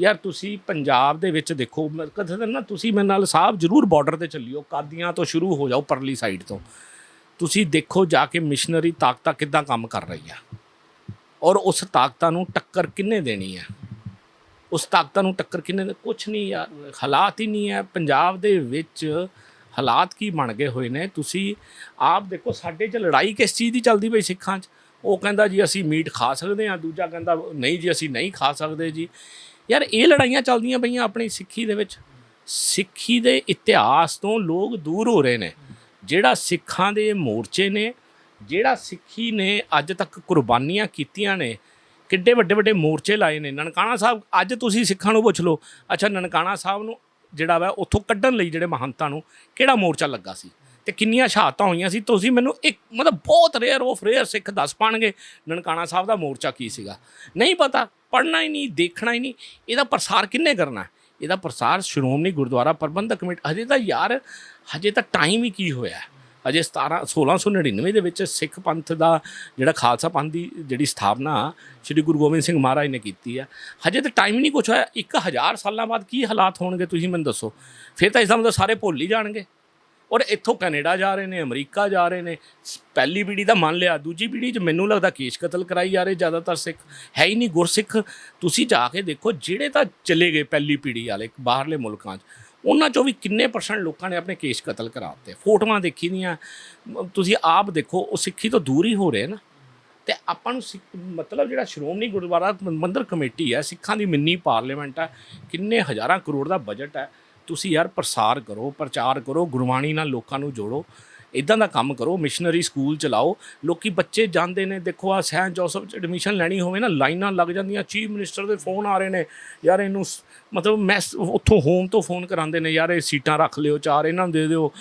ਯਾਰ ਤੁਸੀਂ ਪੰਜਾਬ ਦੇ ਵਿੱਚ ਦੇਖੋ, ਮੈਂ, ਕਦੇ ਤਾਂ ਨਾ ਤੁਸੀਂ ਮੇਰੇ ਨਾਲ ਸਾਹਿਬ ਜ਼ਰੂਰ ਬਾਰਡਰ ਤੇ ਚੱਲਿਓ, ਕਾਦੀਆਂ ਤੋਂ ਸ਼ੁਰੂ ਹੋ ਜਾਓ ਪਰਲੀ ਸਾਈਡ ਤੋਂ। ਤੁਸੀਂ ਦੇਖੋ ਜਾ ਕੇ ਮਿਸ਼ਨਰੀ ਤਾਕਤਾਂ ਕਿੱਦਾਂ ਕੰਮ ਕਰ ਰਹੀ ਆ ਔਰ ਉਸ ਤਾਕਤਾਂ ਨੂੰ ਟੱਕਰ ਕਿੰਨੇ ਦੇਣੀ ਹੈ? ਉਸ ਤਾਕਤਾਂ ਨੂੰ ਟੱਕਰ ਕਿੰਨੇ ਦੇ ਕੁਝ ਨਹੀਂ ਯਾਰ, ਹਾਲਾਤ ਹੀ ਨਹੀਂ ਹੈ। ਪੰਜਾਬ ਦੇ ਵਿੱਚ ਹਾਲਾਤ ਕੀ ਬਣ ਗਏ ਹੋਏ ਨੇ? ਤੁਸੀਂ ਆਪ ਦੇਖੋ, ਸਾਡੇ 'ਚ ਲੜਾਈ ਕਿਸ ਚੀਜ਼ ਦੀ ਚੱਲਦੀ ਪਈ ਸਿੱਖਾਂ 'ਚ? ਉਹ ਕਹਿੰਦਾ ਜੀ ਅਸੀਂ ਮੀਟ ਖਾ ਸਕਦੇ ਹਾਂ, ਦੂਜਾ ਕਹਿੰਦਾ, ਨਹੀਂ ਜੀ ਅਸੀਂ ਨਹੀਂ ਖਾ ਸਕਦੇ ਜੀ। ਯਾਰ ਇਹ ਲੜਾਈਆਂ ਚੱਲਦੀਆਂ ਪਈਆਂ ਆਪਣੀ ਸਿੱਖੀ ਦੇ ਵਿੱਚ। ਸਿੱਖੀ ਦੇ ਇਤਿਹਾਸ ਤੋਂ ਲੋਕ ਦੂਰ ਹੋ ਰਹੇ ਨੇ। ਜਿਹੜਾ ਸਿੱਖਾਂ ਦੇ ਮੋਰਚੇ ਨੇ, ਜਿਹੜਾ ਸਿੱਖੀ ਨੇ ਅੱਜ ਤੱਕ ਕੁਰਬਾਨੀਆਂ ਕੀਤੀਆਂ ਨੇ, ਕਿੱਡੇ ਵੱਡੇ ਵੱਡੇ ਮੋਰਚੇ ਲਾਏ ਨੇ। ਨਨਕਾਣਾ ਸਾਹਿਬ, ਅੱਜ ਤੁਸੀਂ ਸਿੱਖਾਂ ਨੂੰ ਪੁੱਛ ਲਓ, ਅੱਛਾ ਨਨਕਾਣਾ ਸਾਹਿਬ ਨੂੰ ਜਿਹੜਾ ਵਾ ਉੱਥੋਂ ਕੱਢਣ ਲਈ ਜਿਹੜੇ ਮਹੰਤਾਂ ਨੂੰ ਕਿਹੜਾ ਮੋਰਚਾ ਲੱਗਾ ਸੀ? ਤੇ ਕਿੰਨੀਆਂ ਸ਼ਹਾਦਤਾਂ ਹੋਈਆਂ ਸੀ? ਤੁਸੀਂ ਮੈਨੂੰ ਇੱਕ ਮਤਲਬ ਬਹੁਤ ਰੇਅਰ ਆਫ ਰੇਅਰ ਸਿੱਖ ਦੱਸ ਪਾਣਗੇ ਨਨਕਾਣਾ ਸਾਹਿਬ ਦਾ ਮੋਰਚਾ ਕੀ ਸੀਗਾ। ਨਹੀਂ ਪਤਾ। ਪੜਨਾ ਹੀ ਨਹੀਂ, ਦੇਖਣਾ ਹੀ ਨਹੀਂ। ਇਹਦਾ ਪ੍ਰਸਾਰ ਕਿੰਨੇ ਕਰਨਾ? ਇਹਦਾ ਪ੍ਰਸਾਰ ਸ਼੍ਰੋਮਣੀ ਗੁਰਦੁਆਰਾ ਪ੍ਰਬੰਧਕ ਕਮੇਟੀ, ਹਜੇ ਤਾਂ ਯਾਰ, ਹਜੇ ਤਾਂ ਟਾਈਮ ਹੀ ਕੀ ਹੋਇਆ? ਹੈ? ਅਜੇ 17 1699 ਦੇ ਵਿੱਚ ਸਿੱਖ ਪੰਥ ਦਾ ਜਿਹੜਾ ਖਾਲਸਾ ਪੰਥ ਦੀ ਜਿਹੜੀ ਸਥਾਪਨਾ ਸ੍ਰੀ ਗੁਰੂ ਗੋਬਿੰਦ ਸਿੰਘ ਮਹਾਰਾਜ ਨੇ ਕੀਤੀ ਹੈ ਹਜੇ ਤਾਂ ਟਾਈਮ ਹੀ ਨਹੀਂ ਕੁਛ ਹੋਇਆ। 1000 ਸਾਲਾਂ ਬਾਅਦ ਕੀ ਹਾਲਾਤ ਹੋਣਗੇ ਤੁਸੀਂ ਮੈਨੂੰ ਦੱਸੋ? ਫਿਰ ਤਾਂ ਇਸ ਦਾ ਮਤਲਬ ਸਾਰੇ ਭੁੱਲ ਹੀ ਜਾਣਗੇ। ਔਰ ਇੱਥੋਂ ਕੈਨੇਡਾ ਜਾ ਰਹੇ ਨੇ, ਅਮਰੀਕਾ ਜਾ ਰਹੇ ਨੇ। ਸ- ਪਹਿਲੀ ਪੀੜ੍ਹੀ ਦਾ ਮੰਨ ਲਿਆ, ਦੂਜੀ ਪੀੜ੍ਹੀ 'ਚ ਮੈਨੂੰ ਲੱਗਦਾ ਕੇਸ ਕਤਲ ਕਰਾਈ ਜਾ ਰਹੇ, ਜ਼ਿਆਦਾਤਰ ਸਿੱਖ, ਹੈ ਹੀ ਨਹੀਂ ਗੁਰਸਿੱਖ। ਤੁਸੀਂ ਜਾ ਕੇ ਦੇਖੋ, ਜਿਹੜੇ ਤਾਂ ਚਲੇ ਗਏ ਪਹਿਲੀ ਪੀੜ੍ਹੀ ਵਾਲੇ, ਬਾਹਰਲੇ ਮੁਲਕਾਂ 'ਚ, ਉਹਨਾਂ 'ਚੋਂ ਵੀ ਕਿੰਨੇ ਪਰਸੈਂਟ ਲੋਕਾਂ ਨੇ ਆਪਣੇ ਕੇਸ ਕਤਲ ਕਰਾਤੇ ਫੋਟੋਆਂ ਦੇਖੀ ਦੀਆਂ, ਤੁਸੀਂ ਆਪ ਦੇਖੋ, ਉਹ ਸਿੱਖੀ ਤੋਂ ਦੂਰ ਹੀ ਹੋ ਰਹੇ ਨਾ। ਤੇ ਆਪਾਂ ਨੂੰ ਸਿੱਖ- ਮਤਲਬ ਜਿਹੜਾ ਸ਼੍ਰੋਮਣੀ ਗੁਰਦੁਆਰਾ ਮੰਦਰ ਕਮੇਟੀ ਹੈ, ਸਿੱਖਾਂ ਦੀ ਮਿੰਨੀ ਪਾਰਲੀਮੈਂਟ ਹੈ, ਕਿੰਨੇ ਹਜ਼ਾਰਾਂ ਕਰੋੜ ਦਾ ਬਜਟ ਹੈ। ਤੁਸੀਂ ਯਾਰ ਪ੍ਰਸਾਰ ਕਰੋ, ਪ੍ਰਚਾਰ ਕਰੋ, ਗੁਰਬਾਣੀ ਨਾਲ ਲੋਕਾਂ ਨੂੰ ਜੋੜੋ। ਇਦਾਂ ਦਾ ਕੰਮ ਕਰੋ ਮਿਸ਼ਨਰੀ ਸਕੂਲ ਚਲਾਓ। ਲੋਕੀ ਬੱਚੇ ਜਾਂਦੇ ਨੇ, ਦੇਖੋ ਆ ਸੈਂਟ ਜੋਸਫ ਚ ਐਡਮਿਸ਼ਨ ਲੈਣੀ ਹੋਵੇ ਨਾ, ਲਾਈਨਾਂ ਲੱਗ ਜਾਂਦੀਆਂ, ਚੀਫ ਮਿਨਿਸਟਰ ਦੇ ਫੋਨ ਆ ਰਹੇ ਨੇ। ਯਾਰ ਇਹਨੂੰ ਮਤਲਬ ਮੈਸ ਉੱਥੋਂ ਹੋਮ ਤੋਂ ਫੋਨ ਕਰਾਉਂਦੇ ਨੇ, ਯਾਰ ਇਹ ਸੀਟਾਂ ਰੱਖ ਲਿਓ, ਚਾਰ ਇਹਨਾਂ ਨੂੰ ਦੇ ਦਿਓ।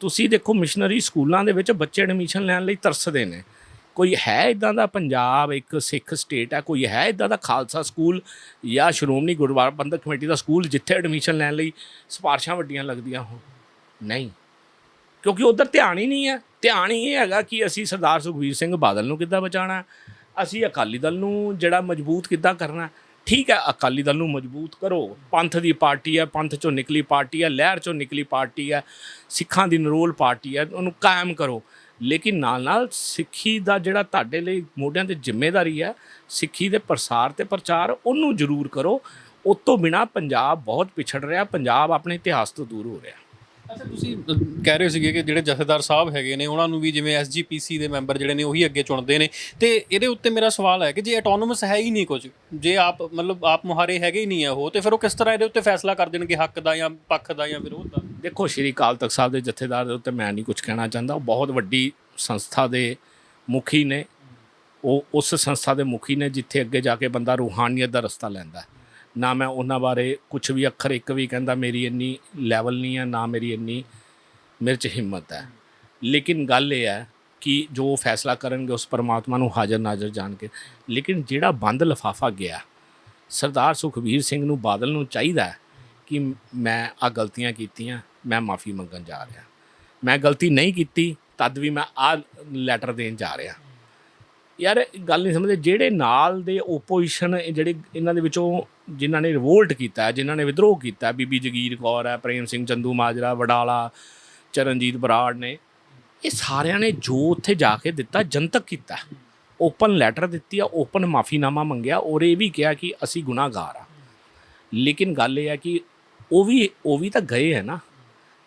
ਤੁਸੀਂ ਦੇਖੋ ਮਿਸ਼ਨਰੀ ਸਕੂਲਾਂ ਦੇ ਵਿੱਚ ਬੱਚੇ ਐਡਮਿਸ਼ਨ ਲੈਣ ਲਈ ਤਰਸਦੇ ਨੇ। ਕੋਈ ਹੈ ਇਦਾਂ ਦਾ ਪੰਜਾਬ, ਇੱਕ ਸਿੱਖ ਸਟੇਟ ਹੈ, ਕੋਈ ਹੈ ਇਦਾਂ ਦਾ ਖਾਲਸਾ ਸਕੂਲ ਜਾਂ ਸ਼੍ਰੋਮਣੀ ਗੁਰਦੁਆਰਾ ਪ੍ਰਬੰਧਕ ਕਮੇਟੀ ਦਾ ਸਕੂਲ ਜਿੱਥੇ ਐਡਮਿਸ਼ਨ ਲੈਣ ਲਈ ਸਿਫਾਰਸ਼ਾਂ ਵੱਡੀਆਂ ਲੱਗਦੀਆਂ ਹੋਣ? ਨਹੀਂ। ਕਿਉਂਕਿ ਉਧਰ ਧਿਆਨ ਹੀ ਨਹੀਂ ਹੈ। ਧਿਆਨ ਹੀ ਇਹ ਹੈਗਾ ਕਿ ਅਸੀਂ ਸਰਦਾਰ ਸੁਖਬੀਰ ਸਿੰਘ ਬਾਦਲ ਨੂੰ ਕਿੱਦਾਂ ਬਚਾਉਣਾ ਅਸੀਂ ਅਕਾਲੀ ਦਲ ਨੂੰ ਜਿਹੜਾ ਮਜ਼ਬੂਤ ਕਿੱਦਾਂ ਕਰਨਾ ਠੀਕ ਹੈ, ਅਕਾਲੀ ਦਲ ਨੂੰ ਮਜ਼ਬੂਤ ਕਰੋ। ਪੰਥ ਦੀ ਪਾਰਟੀ ਹੈ, ਪੰਥ ਚੋਂ ਨਿਕਲੀ ਪਾਰਟੀ ਹੈ, ਲਹਿਰ ਚੋਂ ਨਿਕਲੀ ਪਾਰਟੀ ਹੈ, ਸਿੱਖਾਂ ਦੀ ਨਰੋਲ ਪਾਰਟੀ ਹੈ, ਉਹਨੂੰ ਕਾਇਮ ਕਰੋ। ਲੇਕਿਨ ਨਾਲ ਨਾਲ ਸਿੱਖੀ ਦਾ ਜਿਹੜਾ ਤੁਹਾਡੇ ਲਈ ਮੋਢਿਆਂ ਤੇ ਜ਼ਿੰਮੇਵਾਰੀ ਹੈ, ਸਿੱਖੀ ਦੇ ਪ੍ਰਸਾਰ ਤੇ ਪ੍ਰਚਾਰ, ਉਹਨੂੰ ਜ਼ਰੂਰ ਕਰੋ। ਉਸ ਤੋਂ ਬਿਨਾ ਪੰਜਾਬ ਬਹੁਤ ਪਿਛੜ ਰਿਹਾ, ਪੰਜਾਬ ਆਪਣੇ ਇਤਿਹਾਸ ਤੋਂ ਦੂਰ ਹੋ ਰਿਹਾ। ਅੱਛਾ, ਤੁਸੀਂ ਕਹਿ ਰਹੇ ਸੀਗੇ ਕਿ ਜਿਹੜੇ ਜਥੇਦਾਰ ਸਾਹਿਬ ਹੈਗੇ ਨੇ, ਉਹਨਾਂ ਨੂੰ ਵੀ ਜਿਵੇਂ ਐਸਜੀਪੀਸੀ ਦੇ ਮੈਂਬਰ ਜਿਹੜੇ ਨੇ, ਉਹੀ ਅੱਗੇ ਚੁਣਦੇ ਨੇ। ਤੇ ਇਹਦੇ ਉੱਤੇ ਮੇਰਾ ਸਵਾਲ ਹੈ ਕਿ ਜੇ ਆਟੋਨੋਮਸ ਹੈ ਹੀ ਨਹੀਂ ਕੁਝ, ਜੇ ਆਪ, ਮਤਲਬ ਆਪ ਮੁਹਾਰੇ ਹੈਗੇ ਹੀ ਨਹੀਂ ਹੈ ਉਹ, ਤੇ ਫਿਰ ਉਹ ਕਿਸ ਤਰ੍ਹਾਂ ਇਹਦੇ ਉੱਤੇ ਫੈਸਲਾ ਕਰ ਦੇਣਗੇ, ਹੱਕ ਦਾ ਜਾਂ ਪੱਖ ਦਾ ਜਾਂ ਵਿਰੋਧ ਦਾ? ਦੇਖੋ, ਸ਼੍ਰੀ ਅਕਾਲ ਤਖਤ ਸਾਹਿਬ ਦੇ ਜਥੇਦਾਰ ਦੇ ਉੱਤੇ ਮੈਂ ਨਹੀਂ ਕੁਝ ਕਹਿਣਾ ਚਾਹੁੰਦਾ। ਉਹ ਬਹੁਤ ਵੱਡੀ ਸੰਸਥਾ ਦੇ ਮੁਖੀ ਨੇ। ਉਹ ਉਸ ਸੰਸਥਾ ਦੇ ਮੁਖੀ ਨੇ, ਜਿੱਥੇ ਅੱਗੇ ਜਾ ਕੇ ਬੰਦਾ ਰੂਹਾਨੀਅਤ ਦਾ ਰਸਤਾ ਲੈਂਦਾ ਨਾ ਮੈਂ ਉਹਨਾਂ ਬਾਰੇ ਕੁਝ ਵੀ ਅੱਖਰ ਇੱਕ ਵੀ ਕਹਿੰਦਾ ਮੇਰੀ ਇੰਨੀ ਲੈਵਲ ਨਹੀਂ ਹੈ, ਨਾ ਮੇਰੀ ਇੰਨੀ ਮੇਰੇ 'ਚ ਹਿੰਮਤ ਹੈ। ਲੇਕਿਨ ਗੱਲ ਇਹ ਹੈ ਕਿ ਜੋ ਉਹ ਫੈਸਲਾ ਕਰਨਗੇ, ਉਸ ਪਰਮਾਤਮਾ ਨੂੰ ਹਾਜ਼ਰ ਨਾਜ਼ਰ ਜਾਣ ਕੇ ਲੇਕਿਨ ਜਿਹੜਾ ਬੰਦ ਲਫਾਫਾ ਗਿਆ, ਸਰਦਾਰ ਸੁਖਬੀਰ ਸਿੰਘ ਨੂੰ ਬਾਦਲ ਨੂੰ ਚਾਹੀਦਾ ਹੈ ਕਿ ਮੈਂ ਆ ਗਲਤੀਆਂ ਕੀਤੀਆਂ, ਮੈਂ ਮਾਫੀ ਮੰਗਣ ਜਾ ਰਿਹਾ। ਮੈਂ ਗਲਤੀ ਨਹੀਂ ਕੀਤੀ, ਤਦ ਵੀ ਮੈਂ ਆ ਲੈਟਰ ਦੇਣ ਜਾ ਰਿਹਾ। ਯਾਰ, ਗੱਲ ਨਹੀਂ ਸਮਝਦੇ, ਜਿਹੜੇ ਨਾਲ ਦੇ ਓਪੋਜੀਸ਼ਨ ਜਿਹੜੇ ਇਹਨਾਂ ਦੇ ਵਿੱਚੋਂ ਜਿਨ੍ਹਾਂ ਨੇ ਰਿਵੋਲਟ ਕੀਤਾ, ਜਿਨ੍ਹਾਂ ਨੇ ਵਿਦਰੋਹ ਕੀਤਾ, ਬੀਬੀ ਜਗੀਰ ਕੌਰ ਹੈ, ਪ੍ਰੇਮ ਸਿੰਘ ਚੰਦੂ ਮਾਜਰਾ, ਵਡਾਲਾ, ਚਰਨਜੀਤ ਬਰਾੜ ਨੇ, ਇਹ ਸਾਰਿਆਂ ਨੇ ਜੋ ਉੱਥੇ ਜਾ ਕੇ ਦਿੱਤਾ, ਜਨਤਕ ਕੀਤਾ। ਓਪਨ ਲੈਟਰ ਦਿੱਤੀ ਆ ਓਪਨ ਮਾਫੀਨਾਮਾ ਮੰਗਿਆ, ਔਰ ਇਹ ਵੀ ਕਿਹਾ ਕਿ ਅਸੀਂ ਗੁਨਾਹਗਾਰ ਆ। ਲੇਕਿਨ ਗੱਲ ਇਹ ਹੈ ਕਿ ਉਹ ਵੀ ਉਹ ਵੀ ਤਾਂ ਗਏ ਹੈ ਨਾ।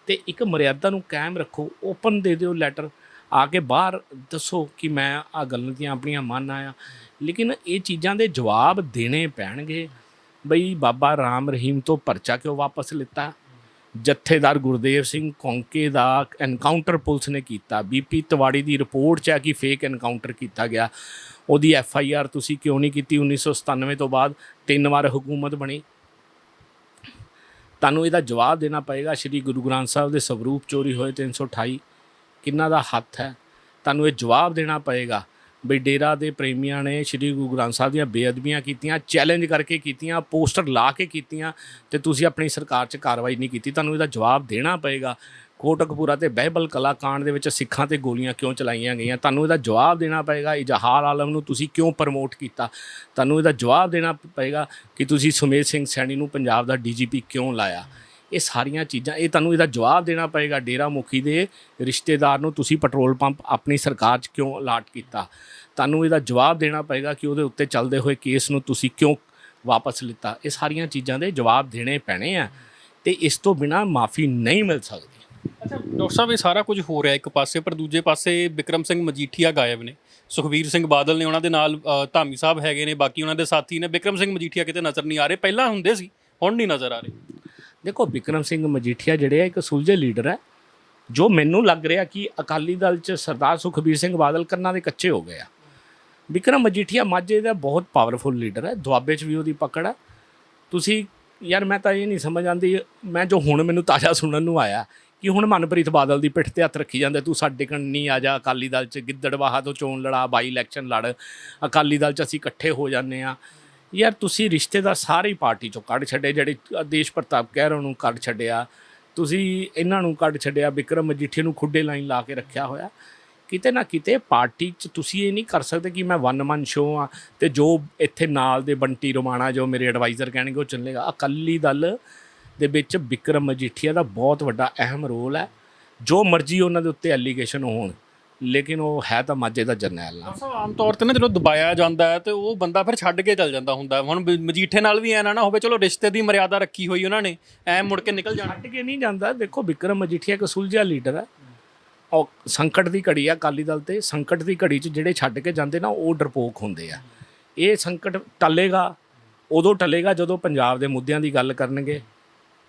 ਤੇ ਇੱਕ ਮਰਿਆਦਾ ਨੂੰ ਕਾਇਮ ਰੱਖੋ ਓਪਨ ਦੇ ਦਿਓ ਲੈਟਰ ਆ ਕੇ ਬਾਹਰ ਦੱਸੋ ਕਿ ਮੈਂ ਆ ਦੀਆਂ ਆਪਣੀਆਂ ਮੰਨ ਆਇਆ। ਲੇਕਿਨ ਇਹ ਚੀਜ਼ਾਂ ਦੇ ਜਵਾਬ ਦੇਣੇ ਪੈਣਗੇ। ਬਈ ਬਾਬਾ ਰਾਮ ਰਹੀਮ ਤੋਂ ਪਰਚਾ ਕਿਉਂ ਵਾਪਸ ਲਿੱਤਾ? ਜਥੇਦਾਰ ਗੁਰਦੇਵ ਸਿੰਘ ਕੌਂਕੇ ਦਾ ਐਨਕਾਊਂਟਰ ਪੁਲਿਸ ਨੇ ਕੀਤਾ। ਬੀਪੀ ਤਵਾੜੀ ਦੀ ਰਿਪੋਰਟ 'ਚ ਆ ਕਿ ਫੇਕ ਐਨਕਾਊਂਟਰ ਕੀਤਾ ਗਿਆ। ਉਹਦੀ ਐਫ ਆਈ ਆਰ ਤੁਸੀਂ ਕਿਉਂ ਨਹੀਂ ਕੀਤੀ? 1997 ਤੋਂ ਬਾਅਦ ਤਿੰਨ ਵਾਰ ਹਕੂਮਤ ਬਣੀ। ਤੁਹਾਨੂੰ ਇਹਦਾ ਜਵਾਬ ਦੇਣਾ ਪਏਗਾ। ਸ਼੍ਰੀ ਗੁਰੂ ਗ੍ਰੰਥ ਸਾਹਿਬ ਦੇ ਸਵਰੂਪ ਚੋਰੀ ਹੋਏ 328 ਕਿੰਨਾ ਦਾ ਹੱਥ ਹੈ? ਤੁਹਾਨੂੰ ਇਹ ਜਵਾਬ ਦੇਣਾ ਪਏਗਾ ਬਈ ਡੇਰਾ ਦੇ ਪ੍ਰੇਮੀਆਂ ਨੇ ਸ਼੍ਰੀ ਗੁਰੂ ਗ੍ਰੰਥ ਸਾਹਿਬ ਦੀਆਂ ਬੇਅਦਬੀਆਂ ਕੀਤੀਆਂ ਚੈਲੰਜ ਕਰਕੇ ਕੀਤੀਆਂ ਪੋਸਟਰ ਲਾ ਕੇ ਕੀਤੀਆਂ ਤੇ ਤੁਸੀਂ ਆਪਣੀ ਸਰਕਾਰ 'ਚ ਕਾਰਵਾਈ ਨਹੀਂ ਕੀਤੀ। ਤੁਹਾਨੂੰ ਇਹਦਾ ਜਵਾਬ ਦੇਣਾ ਪਏਗਾ। ਕੋਟਕਪੂਰਾ ਤੇ ਬਹਿਬਲ ਕਲਾਕਾਂਡ ਦੇ ਵਿੱਚ ਸਿੱਖਾਂ ਤੇ ਗੋਲੀਆਂ ਕਿਉਂ ਚਲਾਈਆਂ ਗਈਆਂ? ਤੁਹਾਨੂੰ ਇਹਦਾ ਜਵਾਬ ਦੇਣਾ ਪਏਗਾ। ਇਜਹਾਰ ਆਲਮ ਨੂੰ ਤੁਸੀਂ ਕਿਉਂ ਪ੍ਰਮੋਟ ਕੀਤਾ? ਤੁਹਾਨੂੰ ਇਹਦਾ ਜਵਾਬ ਦੇਣਾ ਪਏਗਾ ਕਿ ਤੁਸੀਂ ਸੁਮੇਧ ਸਿੰਘ ਸੈਣੀ ਨੂੰ ਪੰਜਾਬ ਦਾ ਡੀਜੀਪੀ ਕਿਉਂ ਲਾਇਆ? ਇਹ ਸਾਰੀਆਂ ਚੀਜ਼ਾਂ, ਇਹ ਤੁਹਾਨੂੰ ਇਹਦਾ ਜਵਾਬ ਦੇਣਾ ਪਏਗਾ ਡੇਰਾ ਮੁਖੀ ਦੇ ਰਿਸ਼ਤੇਦਾਰ ਨੂੰ, ਤੁਸੀਂ ਪੈਟਰੋਲ ਪੰਪ ਆਪਣੀ ਸਰਕਾਰ 'ਚ ਕਿਉਂ ਅਲਾਟ ਕੀਤਾ? ਤੁਹਾਨੂੰ ਇਹਦਾ ਜਵਾਬ ਦੇਣਾ ਪਏਗਾ ਕਿ ਉਹਦੇ ਉੱਤੇ ਚੱਲਦੇ ਹੋਏ ਕੇਸ ਨੂੰ ਤੁਸੀਂ ਕਿਉਂ ਵਾਪਸ ਲਿੱਤਾ? ਇਹ ਸਾਰੀਆਂ ਚੀਜ਼ਾਂ ਦੇ ਜਵਾਬ ਦੇਣੇ ਪੈਣੇ ਆ ਤੇ ਇਸ ਤੋਂ ਬਿਨਾ ਮਾਫੀ ਨਹੀਂ ਮਿਲ ਸਕਦੀ। ਅੱਛਾ, ਡਾਕਟਰ ਸਾਹਿਬ, ਇਹ ਸਾਰਾ ਕੁਝ ਹੋ ਰਿਹਾ ਇੱਕ ਪਾਸੇ, ਪਰ ਦੂਜੇ ਪਾਸੇ ਵਿਕਰਮ ਸਿੰਘ ਮਜੀਠੀਆ ਗਾਇਬ ਨੇ। ਸੁਖਬੀਰ ਸਿੰਘ ਬਾਦਲ ਨੇ ਉਹਨਾਂ ਦੇ ਨਾਲ ਧਾਮੀ ਸਾਹਿਬ ਹੈਗੇ ਨੇ, ਬਾਕੀ ਉਹਨਾਂ ਦੇ ਸਾਥੀ ਨੇ। ਵਿਕਰਮ ਸਿੰਘ ਮਜੀਠੀਆ ਕਿਤੇ ਨਜ਼ਰ ਨਹੀਂ ਆ ਰਹੇ, ਪਹਿਲਾਂ ਹੁੰਦੇ ਸੀ, ਹੁਣ ਨਹੀਂ ਨਜ਼ਰ ਆ ਰਹੇ। ਦੇਖੋ, ਵਿਕਰਮ ਸਿੰਘ ਮਜੀਠੀਆ ਜਿਹੜੇ ਆ, ਇੱਕ ਸੁਲਝੇ ਲੀਡਰ ਹੈ, ਜੋ ਮੈਨੂੰ ਲੱਗ ਰਿਹਾ ਕਿ ਅਕਾਲੀ ਦਲ 'ਚ ਸਰਦਾਰ ਸੁਖਬੀਰ ਸਿੰਘ ਬਾਦਲ ਕੰਨਾਂ ਦੇ ਕੱਚੇ ਹੋ ਗਏ ਆ। ਵਿਕਰਮ ਮਜੀਠੀਆ ਮਾਝੇ ਦਾ ਬਹੁਤ ਪਾਵਰਫੁਲ ਲੀਡਰ ਹੈ, ਦੁਆਬੇ 'ਚ ਵੀ ਉਹਦੀ ਪਕੜ ਹੈ। ਤੁਸੀਂ, ਯਾਰ ਮੈਂ ਤਾਂ ਇਹ ਨਹੀਂ ਸਮਝ ਆਉਂਦੀ, ਮੈਂ ਜੋ ਹੁਣ ਮੈਨੂੰ ਤਾਜ਼ਾ ਸੁਣਨ ਨੂੰ ਆਇਆ, ਕਿ ਹੁਣ ਮਨਪ੍ਰੀਤ ਬਾਦਲ ਦੀ ਪਿੱਠ ਤੇ ਹੱਥ ਰੱਖੀ ਜਾਂਦੇ, ਤੂੰ ਸਾਡੇ ਕਣ ਨਹੀਂ ਆ ਜਾ, ਅਕਾਲੀ ਦਲ 'ਚ ਗਿੱਦੜਵਾਹਾ ਤੋਂ ਚੋਣ ਲੜਾ ਬਾਈ ਇਲੈਕਸ਼ਨ ਲੜ, ਅਕਾਲੀ ਦਲ 'ਚ ਅਸੀਂ ਇਕੱਠੇ ਹੋ ਜਾਂਦੇ ਆ। ਯਾਰ ਤੁਸੀਂ ਰਿਸ਼ਤੇਦਾਰ ਸਾਰੇ ਹੀ ਪਾਰਟੀ ਚੋਂ ਕੱਢ ਛੱਡੇ, ਜਿਹੜੇ ਦੇਸ਼ ਪ੍ਰਤਾਪ ਕਹਿ ਰਹੇ ਨੂੰ ਕੱਢ ਛੱਡਿਆ। ਤੁਸੀਂ ਇਹਨਾਂ ਨੂੰ ਕੱਢ ਛੱਡਿਆ, ਵਿਕਰਮ ਮਜੀਠੀਆ ਨੂੰ ਖੁੱਡੇ ਲਾਈਨ ਲਾ ਕੇ ਰੱਖਿਆ ਹੋਇਆ। ਕਿਤੇ ਨਾ ਕਿਤੇ ਪਾਰਟੀ 'ਚ ਤੁਸੀਂ ਇਹ ਨਹੀਂ ਕਰ ਸਕਦੇ ਕਿ ਮੈਂ ਵਨ ਮਨ ਸ਼ੋ ਆ ਤੇ ਜੋ ਇੱਥੇ ਨਾਲ ਦੇ ਬੰਟੀ ਰੋਮਾਣਾ ਜੋ ਮੇਰੇ ਐਡਵਾਈਜ਼ਰ ਕਹਿਣਗੇ ਉਹ ਚੱਲੇਗਾ। ਅਕਾਲੀ ਦਲ ਦੇ ਵਿੱਚ ਵਿਕਰਮ ਮਜੀਠੀਆ ਦਾ ਬਹੁਤ ਵੱਡਾ ਅਹਿਮ ਰੋਲ ਹੈ। ਜੋ ਮਰਜ਼ੀ ਉਹਨਾਂ ਦੇ ਉੱਤੇ ਐਲੀਗੇਸ਼ਨ ਹੋਣ। ਲੇਕਿਨ ਉਹ ਹੈ ਤਾਂ ਮਾਝੇ ਦਾ ਜਰਨੈਲ ਨਾ ਅਸਾਂ ਆਮ ਤੌਰ ਤੇ ਨਾ ਜਦੋਂ ਦਬਾਇਆ ਜਾਂਦਾ ਹੈ ਤੇ ਉਹ ਬੰਦਾ ਫਿਰ ਛੱਡ ਕੇ ਚੱਲ ਜਾਂਦਾ ਹੁੰਦਾ। ਹੁਣ ਬ- ਮਜੀਠੇ ਨਾਲ ਵੀ ਐ ਨਾ ਨਾ ਹੋਵੇ ਚਲੋ ਰਿਸ਼ਤੇ ਦੀ ਮਰਿਆਦਾ ਰੱਖੀ ਹੋਈ ਉਹਨਾਂ ਨੇ ਐ ਮੁੜ ਕੇ ਨਿਕਲ ਜਾਣਾ। ਛੱਡ ਕੇ ਨਹੀਂ ਜਾਂਦਾ। ਦੇਖੋ ਵਿਕਰਮ ਮਜੀਠੀਆ ਇੱਕ ਸੁਲਝਿਆ ਲੀਡਰ ਹੈ। ਔਰ ਸੰਕਟ ਦੀ ਘੜੀ ਆ ਅਕਾਲੀ ਦਲ ਤੇ। ਸੰਕਟ ਦੀ ਘੜੀ 'ਚ ਜਿਹੜੇ ਛੱਡ ਕੇ ਜਾਂਦੇ ਨਾ ਉਹ ਡਰਪੋਕ ਹੁੰਦੇ ਆ। ਇਹ ਸੰਕਟ ਟੱਲੇਗਾ ਉਦੋਂ ਟੱਲੇਗਾ ਜਦੋਂ ਪੰਜਾਬ ਦੇ ਮੁੱਦਿਆਂ ਦੀ ਗੱਲ ਕਰਨਗੇ।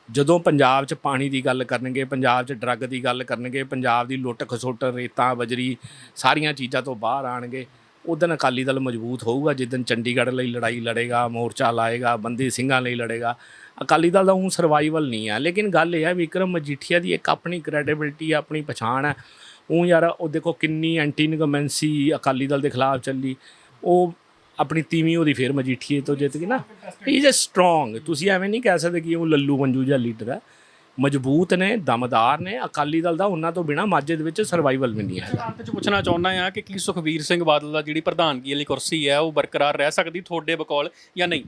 ਜਦੋਂ ਪੰਜਾਬ 'ਚ ਪਾਣੀ ਦੀ ਗੱਲ ਕਰਨਗੇ, ਪੰਜਾਬ 'ਚ ਡਰੱਗ ਦੀ ਗੱਲ ਕਰਨਗੇ, ਪੰਜਾਬ ਦੀ ਲੁੱਟ ਖਸੁੱਟ, ਰੇਤਾਂ, ਬਜਰੀ ਸਾਰੀਆਂ ਚੀਜ਼ਾਂ ਤੋਂ ਬਾਹਰ ਆਣਗੇ ਉਦੋਂ ਅਕਾਲੀ ਦਲ ਮਜ਼ਬੂਤ ਹੋਊਗਾ ਜਿੱਦਨ ਚੰਡੀਗੜ੍ਹ ਲਈ ਲੜਾਈ ਲੜੇਗਾ, ਮੋਰਚਾ ਲਾਏਗਾ, ਬੰਦੀ ਸਿੰਘਾਂ ਲਈ ਲੜੇਗਾ। ਅਕਾਲੀ ਦਲ ਦਾ ਉਹ ਸਰਵਾਈਵਲ ਨਹੀਂ ਹੈ, ਲੇਕਿਨ ਗੱਲ ਇਹ ਹੈ ਵਿਕਰਮ ਮਜੀਠੀਆ ਦੀ ਇੱਕ ਆਪਣੀ ਕ੍ਰੈਡੀਬਿਲਟੀ ਆਪਣੀ ਪਛਾਣ ਹੈ। ਉਹ ਯਾਰ, ਉਹ ਦੇਖੋ ਕਿੰਨੀ ਐਂਟੀ ਇਨਕਮੈਂਸੀ ਅਕਾਲੀ ਦਲ ਦੇ ਖਿਲਾਫ ਚੱਲੀ। ਉਹ ਆਪਣੀ ਤੀਵੀਂ ਉਹਦੀ ਫੇਰ ਮਜੀਠੀਏ ਤੋਂ ਜਿੱਤ ਗਈ ਨਾ। ਇਜ਼ ਅ ਸਟਰੋਂਗ ਤੁਸੀਂ ਐਵੇਂ ਨਹੀਂ ਕਹਿ ਸਕਦੇ ਕਿ ਉਹ ਲੱਲੂ ਮੰਜੂ ਜਿਹਾ ਲੀਡਰ ਹੈ। ਮਜ਼ਬੂਤ ਨੇ ਦਮਦਾਰ ਨੇ ਅਕਾਲੀ ਦਲ ਦਾ ਉਹਨਾਂ ਤੋਂ ਬਿਨਾ ਮਾਝੇ ਦੇ ਵਿੱਚ ਸਰਵਾਈਵਲ ਵੀ ਨਹੀਂ ਹੈ। ਅੰਤ ਚ ਪੁੱਛਣਾ ਚਾਹੁੰਦਾ ਆ ਕਿ ਕੀ ਸੁਖਵੀਰ ਸਿੰਘ ਬਾਦਲ ਦਾ ਜਿਹੜੀ ਪ੍ਰਧਾਨਗੀ ਵਾਲੀ ਕੁਰਸੀ ਹੈ ਉਹ ਬਰਕਰਾਰ ਰਹਿ ਸਕਦੀ ਤੁਹਾਡੇ ਬਕੌਲ ਜਾਂ ਨਹੀਂ?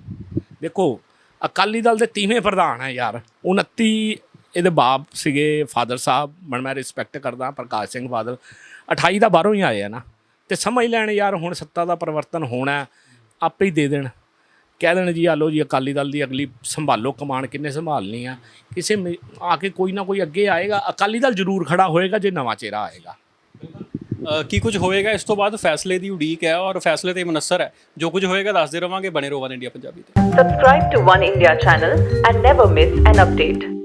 ਦੇਖੋ ਅਕਾਲੀ ਦਲ ਦੇ ਤੀਵੇਂ ਪ੍ਰਧਾਨ ਹੈ ਯਾਰ। 29 ਇਹਦੇ ਬਾਪ ਸੀਗੇ ਫਾਦਰ ਸਾਹਿਬ। ਮਨ ਮੈਂ ਰਿਸਪੈਕਟ ਕਰਦਾ ਪ੍ਰਕਾਸ਼ ਸਿੰਘ ਬਾਦਲ। 28 ਦਾ ਬਾਹਰੋਂ ਹੀ ਆਏ ਆ ਨਾ। ਤੇ ਸਮਝ ਲੈਣ ਯਾਰ ਹੁਣ ਸੱਤਾ ਦਾ ਪਰਿਵਰਤਨ ਹੋਣਾ ਆਪੇ ਹੀ ਦੇ ਦੇਣ। ਕਹਿ ਦੇਣ ਜੀ ਆ ਲਓ ਜੀ ਅਕਾਲੀ ਦਲ ਦੀ ਅਗਲੀ ਸੰਭਾਲੋ ਕਮਾਨ ਕਿੰਨੇ ਸੰਭਾਲਣੀ ਆ। ਕਿਸੇ ਮੇ- ਆ ਕੇ ਕੋਈ ਨਾ ਕੋਈ ਅੱਗੇ ਆਏਗਾ ਅਕਾਲੀ ਦਲ ਜ਼ਰੂਰ ਖੜਾ ਹੋਏਗਾ ਜੇ ਨਵਾਂ ਚਿਹਰਾ ਆਏਗਾ। ਅ, ਕੀ ਕੁਝ ਹੋਏਗਾ? ਇਸ ਤੋਂ ਬਾਅਦ ਫੈਸਲੇ ਦੀ ਉਡੀਕ ਹੈ ਔਰ ਫੈਸਲੇ ਤੇ ਮਨਸਰ ਹੈ। ਜੋ ਕੁਝ ਹੋਏਗਾ ਦੱਸਦੇ ਰਵਾਂਗੇ। ਬਣੇ ਰੋਵਨ ਇੰਡੀਆ ਪੰਜਾਬੀ ਤੇ Subscribe to One India channel and never miss an update.